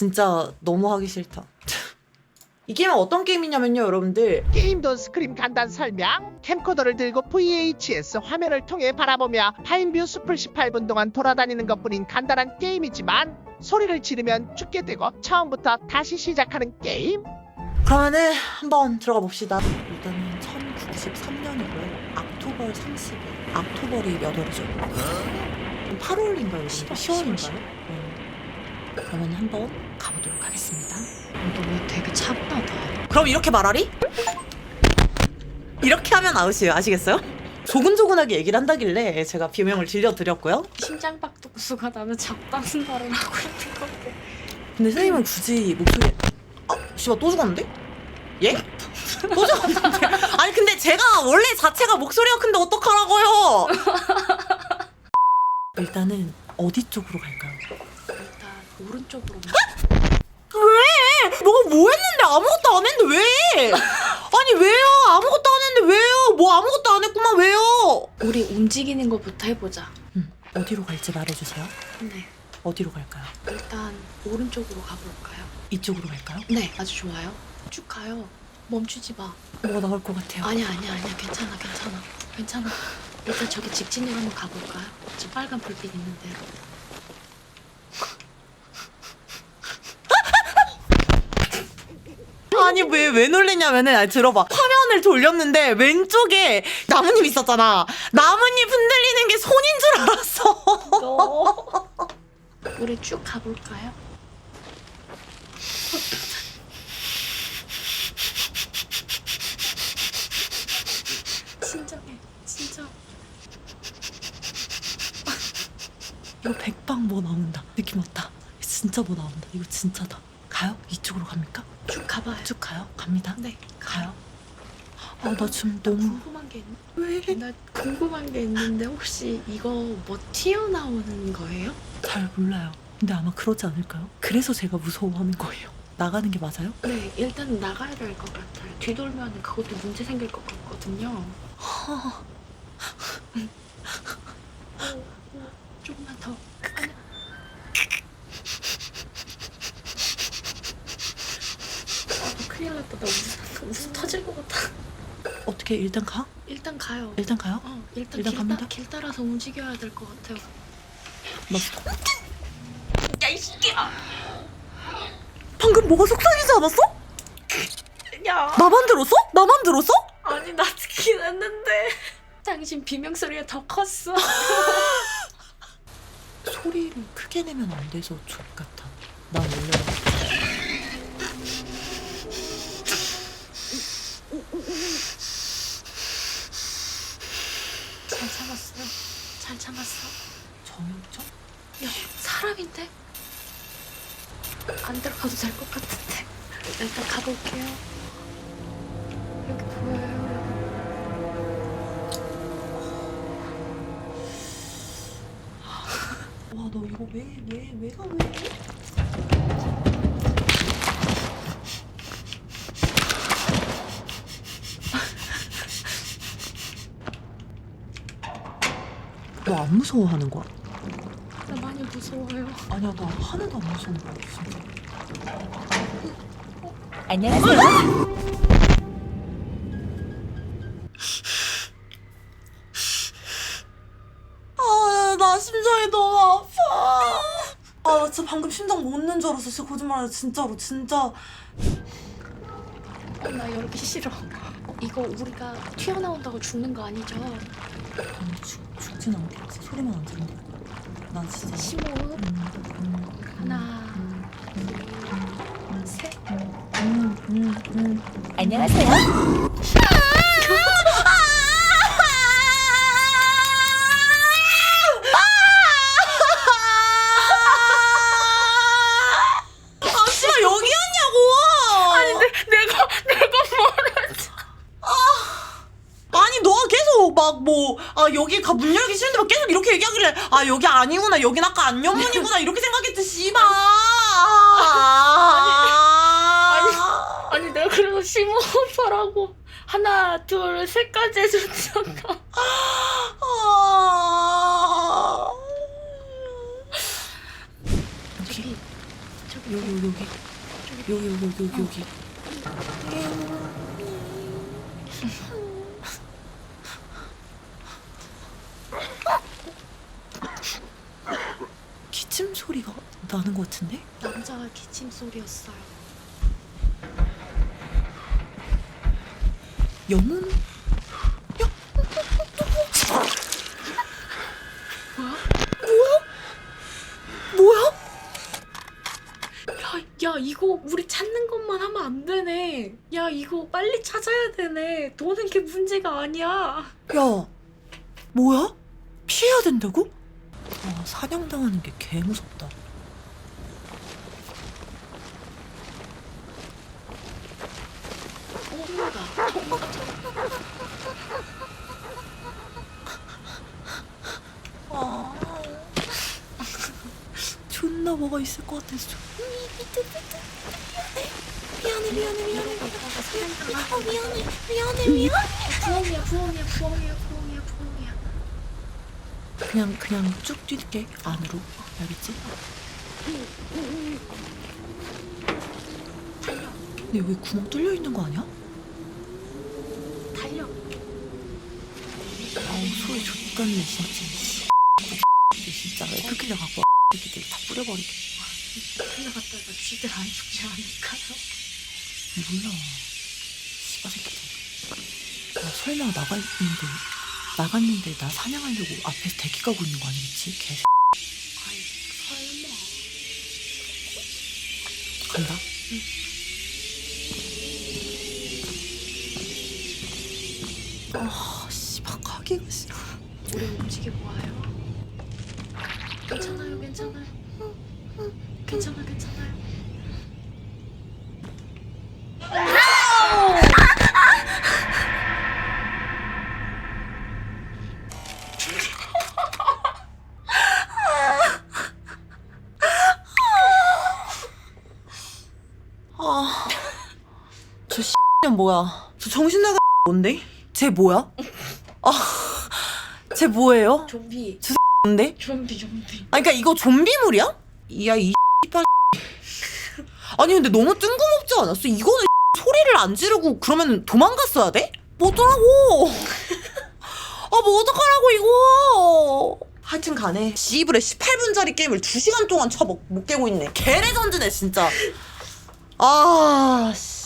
진짜 너무 하기 싫다. 이 게임은 어떤 게임이냐면요, 여러분들. 게임도 스크림 간단 설명 캠코더를 들고 VHS 화면을 통해 바라보며 파인뷰 숲을 18분 동안 돌아다니는 것뿐인 간단한 게임이지만 소리를 지르면 죽게 되고 처음부터 다시 시작하는 게임 그러면은 한번 들어가 봅시다. 일단은 1093년이고요. 악토벌 30일. 악토벌이 몇 월이죠? 8월인가요? 10월인가요? 네. 그러면 한번 가보도록 하겠습니다. 너왜 되게 차분하다. 그럼 이렇게 말하리? 이렇게 하면 아웃이에요. 아시겠어요? 조근조근하게 얘기를 한다길래 제가 비명을 질려드렸고요. 심장 박동수가 나는 작다는 말을 하고 있는 건데. 근데 선생님은 굳이 목소리 아 씨발 또 죽었는데? 예? 또 죽었는데? 아니 근데 제가 원래 자체가 목소리가 큰데 어떡하라고요? 일단은 어디 쪽으로 갈까요? 오른쪽으로. 왜? 너가 뭐 했는데 아무것도 안 했는데 왜? 아니 왜요? 아무것도 안 했는데 왜요? 뭐 아무것도 안 했구만 왜요? 우리 움직이는 것부터 해보자. 음, 어디로 갈지 말해주세요. 네. 어디로 갈까요? 일단 오른쪽으로 가볼까요? 이쪽으로 갈까요? 네. 아주 좋아요. 쭉 가요. 멈추지 마. 뭐가 나올 것 같아요? 아니야 아니야 아니야 괜찮아 괜찮아 괜찮아. 일단 저기 직진으로 한번 가볼까요? 저 빨간 불빛 있는데. 아니 왜 왜 놀리냐면은 아니, 들어봐. 화면을 돌렸는데 왼쪽에 나뭇잎 있었잖아. 나뭇잎 흔들리는 게 손인 줄 알았어. 우리 쭉 가볼까요? 진정해 진짜 이거 백방 뭐 나온다. 느낌 왔다. 진짜 뭐 나온다. 이거 진짜다 가요? 이쪽으로 갑니까? 쭉 가봐요. 쭉 가요? 갑니다 네. 가요? 아 나 지금 너무 궁금한 게 있... 왜? 나 궁금한 게 있는데 혹시 이거 뭐 튀어나오는 거예요? 잘 몰라요 근데 아마 그러지 않을까요? 그래서 제가 무서워하는 거예요 나가는 게 맞아요? 네, 일단 나가야 될 것 같아요. 뒤돌면 그것도 문제 생길 것 같거든요. 어, 어, 조금만 더. 아니. 났다. 나 웃음, 웃음 터질 것 같아. 어떻게 일단 가? 일단 가요. 일단 가요? 어, 일단, 일단 길, 갑니다. 따, 길 따라서 움직여야 될 것 같아요. 나 야이 새끼야 방금 뭐가 속삭이지 않았어? 야, 나만 들었어? 나만 들었어? 아니 나 듣긴 했는데 당신 비명 소리가 더 컸어. 소리를 크게 내면 안 돼서 족 같아. 난 원래 잘 참았어요. 잘 참았어. 저였죠? 야, 사람인데? 안 들어가도 될 것 같은데. 일단 가볼게요. 여기 보여요. 와, 너 이거 왜, 왜, 왜가 왜? 너 안 무서워하는 거야? 나 많이 무서워요. 아니야, 나 하나도 안 무서운 거야, 진짜. 아, 나 심장이 너무 아파. 아, 나 진짜 방금 심장 못 넣는 줄 알았어. 진짜 거짓말이야. 진짜로, 진짜. 어, 나 여기 싫어. 이거 우리가 튀어나온다고 죽는 거 아니죠? 죽, 죽진 않겠지. 소리만 안 들린다. 난 진짜. 심호흡. 음, 음, 하나, 둘, 셋. 음, 음, 음. 안녕하세요. 아 여기 가 문 열기 싫은데 막 계속 이렇게 얘기하길래 아 여기 아니구나. 여긴 아까 안녕문이구나. 이렇게 생각했지 씨발. 아니 아니 내가 그래서 심호흡하라고 하나, 둘, 셋까지 해줬잖아. 아... 저기 저기 여기 여기 여기. 여기 여기 여기 여기 기침 소리가 나는 것 같은데? 남자가 기침 소리였어요. 영혼? 뭐야? 야, 야, 이거 우리 찾는 것만 하면 안 되네. 야, 이거 빨리 찾아야 되네. 도는 게 문제가 아니야. 야, 뭐야? 피해야 된다고? 아, 사냥당하는 게 개 무섭다. 아, 존나 뭐가 있을 것 같아서. 미안해, 미안해, 미안해. 아, 미안해, 미안해, 미안해. 부엉이야, 부엉이야, 부엉이야, 부엉이야, 부엉이야. 그냥, 그냥 쭉 뛸게, 안으로. 알겠지? 달려, 근데 여기 구멍 뚫려 있는 거 아니야? 달려. 아우, 소리 좆같네, 진짜. 진짜 왜 그렇게 갖고 와? 새끼들 다 뿌려버리게. 흘러갔다가 쥐들 안 죽지 않을까요? 몰라. 씨발 새끼들. 나 설마 나가 있는데 나갔는데 나 사냥하려고 앞에서 대기 가고 있는 거 아니겠지? 개. 간다. 아, 씨발 가기가 싫어. 우리 움직이고 와요. 괜찮아요, 괜찮아요. 괜찮아, 괜찮아요. 아, 저 씨는 뭐야? 저 정신 나간 뭔데? 쟤 뭐야? 아, 쟤 뭐예요? 좀비. 뭔데? 좀비, 좀비. 아니 그러니까 이거 좀비물이야? 야이 씨발 아니 근데 너무 뜬금없지 않았어? 이거는 소리를 안 지르고 그러면 도망갔어야 돼? 뭐더라고 아 뭐 어떡하라고 이거 하여튼 간에 씨부레 18분짜리 게임을 2시간 동안 쳐못 못 깨고 있네 개레전드네 진짜 아 씨.